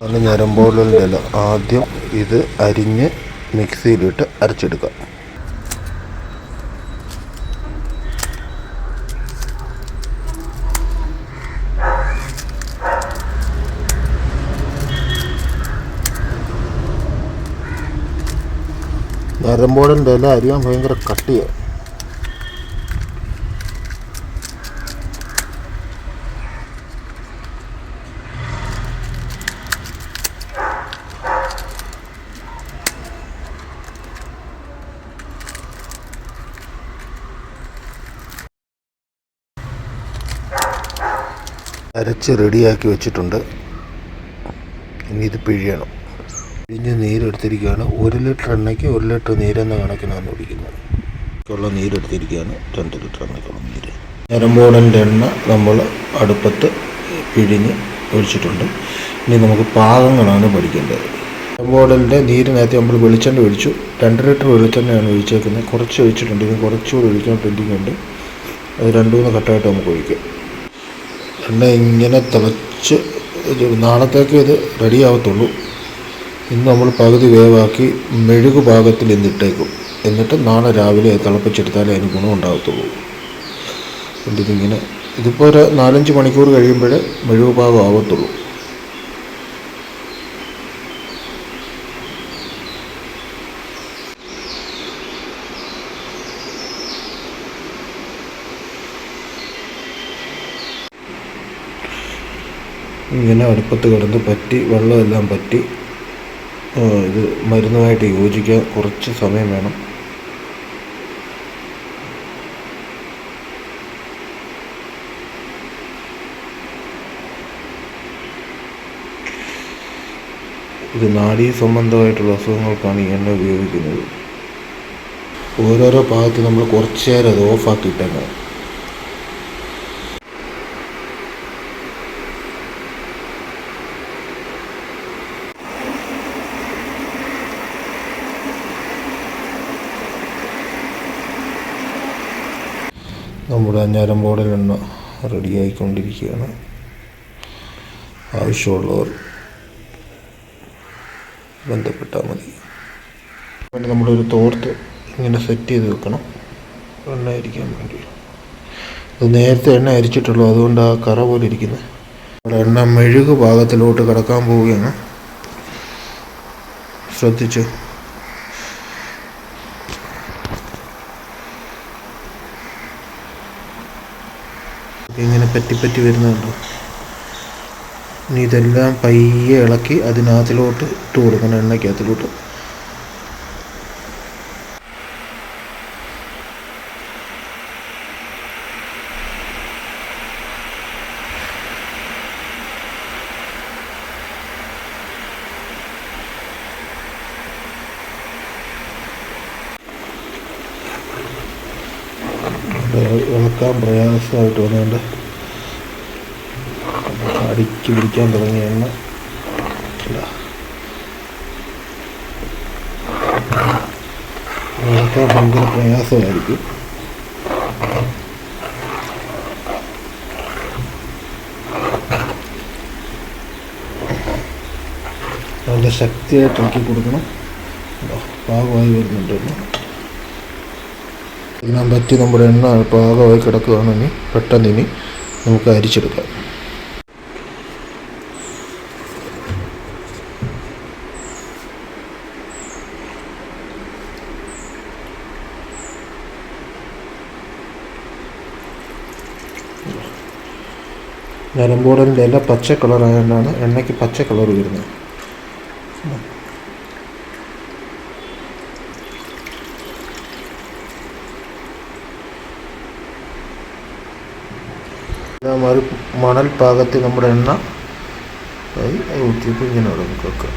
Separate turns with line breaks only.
നല്ല ഞരമ്പോലിന്റെ ഇല. ആദ്യം ഇത് അരിഞ്ഞ് മിക്സിയിലിട്ട് അരച്ചെടുക്കാം. നരമ്പോടന്റെ ഇല അരിയാൻ ഭയങ്കര കട്ടിയാണ് അരച്ച് റെഡിയാക്കി വെച്ചിട്ടുണ്ട്. ഇനി ഇത് പിഴിയണം. പിഴിഞ്ഞ് നീരെടുത്തിരിക്കുകയാണ്. ഒരു ലിറ്റർ എണ്ണയ്ക്ക് ഒരു ലിറ്റർ നീരെന്ന കണക്കിനാണ് ഒഴിക്കുന്നത് ഉള്ള നീരെടുത്തിരിക്കുകയാണ്. രണ്ട് ലിറ്റർ എണ്ണയ്ക്കുള്ള നീര്. ഞരമ്പോടന്റെ എണ്ണ നമ്മൾ അടുപ്പത്ത് പിഴിഞ്ഞ് ഒഴിച്ചിട്ടുണ്ട്. ഇനി നമുക്ക് പാകങ്ങളാണ് പഠിക്കേണ്ടത് നീര് നീരിനകത്ത് നമ്മൾ വെളിച്ചെണ്ണ ഒഴിച്ചു. രണ്ട് ലിറ്റർ വെളിച്ചെണ്ണയാണ് ഒഴിച്ചേക്കുന്നത്. കുറച്ച് ഒഴിച്ചിട്ടുണ്ട്. ഇനി കുറച്ചുകൂടി ഒഴിക്കാൻ പെൻഡിങ് ഉണ്ട്. അത് രണ്ട് മൂന്ന് ഘട്ടമായിട്ട് നമുക്ക് ഒഴിക്കാം. എണ്ണ ഇങ്ങനെ തിളച്ച് നാളത്തേക്ക് ഇത് റെഡി ആവത്തുള്ളൂ. ഇന്ന് നമ്മൾ പകുതി വേവാക്കി മെഴുകു ഭാഗത്തിൽ ഇന്നിട്ടേക്കും. എന്നിട്ട് നാളെ രാവിലെ തിളപ്പിച്ചെടുത്താലേ അതിന് ഗുണം ഉണ്ടാകത്തുള്ളൂ അതുകൊണ്ട് ഇതിങ്ങനെ ഇതിപ്പോൾ ഒരു നാലഞ്ച് മണിക്കൂർ കഴിയുമ്പോഴേ മെഴുകു പാകം ആവത്തുള്ളൂ. ഇങ്ങനെ അടുപ്പത്ത് കിടന്ന് പറ്റി വെള്ളമെല്ലാം പറ്റി. ഇത് മരുന്നുമായിട്ട് യോജിക്കാൻ കുറച്ച് സമയം വേണം. ഇത് നാഡീ സംബന്ധമായിട്ടുള്ള അസുഖങ്ങൾക്കാണ് ഈ എണ്ണ ഉപയോഗിക്കുന്നത്. ഓരോരോ ഭാഗത്ത് നമ്മൾ കുറച്ച് നേരം അത് ഓഫാക്കിയിട്ടേക്കണം നമ്മുടെ അഞ്ഞാരം ബോർഡിലെണ്ണ റെഡിയായിക്കൊണ്ടിരിക്കുകയാണ് ആവശ്യമുള്ളവർ ബന്ധപ്പെട്ടാൽ മതി. പിന്നെ നമ്മളൊരു തോർത്ത് ഇങ്ങനെ സെറ്റ് ചെയ്ത് വെക്കണം. എണ്ണ അരിക്കാൻ വേണ്ടി. ഇത് നേരത്തെ എണ്ണ അരിച്ചിട്ടുള്ളൂ. അതുകൊണ്ട് ആ കറ പോലെ ഇരിക്കുന്നത് നമ്മുടെ എണ്ണ മെഴുക് ഭാഗത്തിലോട്ട് കിടക്കാൻ പോവുകയാണ്. ശ്രദ്ധിച്ചു. ഇങ്ങനെ പറ്റിപ്പറ്റി വരുന്നുണ്ട്. ഇനി ഇതെല്ലാം പയ്യെ ഇളക്കി അതിനകത്തിലോട്ട് ഇട്ട് കൊടുക്കണം എണ്ണയ്ക്കകത്തിലോട്ട്. ഇളക്കാൻ പ്രയാസമായിട്ട് വന്നുകൊണ്ട് അടിക്ക് പിടിക്കാൻ തുടങ്ങിയ എണ്ണ. ഇളക്കാൻ ഭയങ്കര പ്രയാസമായിരിക്കും. നല്ല ശക്തിയായിട്ട് ഇളക്കി കൊടുക്കണം. പാകമായി വരുന്നുണ്ട് ഇതിനാൻ പറ്റി നമ്മുടെ എണ്ണ പാകമായി കിടക്കുകയാണെങ്കിൽ പെട്ടെന്ന് ഇനി നമുക്ക് അരിച്ചെടുക്കാം. നിലമ്പോടലിന്റെ ഇല പച്ച കളറായതുകൊണ്ടാണ് എണ്ണയ്ക്ക് പച്ച കളർ വരുന്നത്. മണൽ പാകത്തിൽ നമ്മുടെ എണ്ണ ഊറ്റിയപ്പോൾ ഇങ്ങനെ വെക്കാം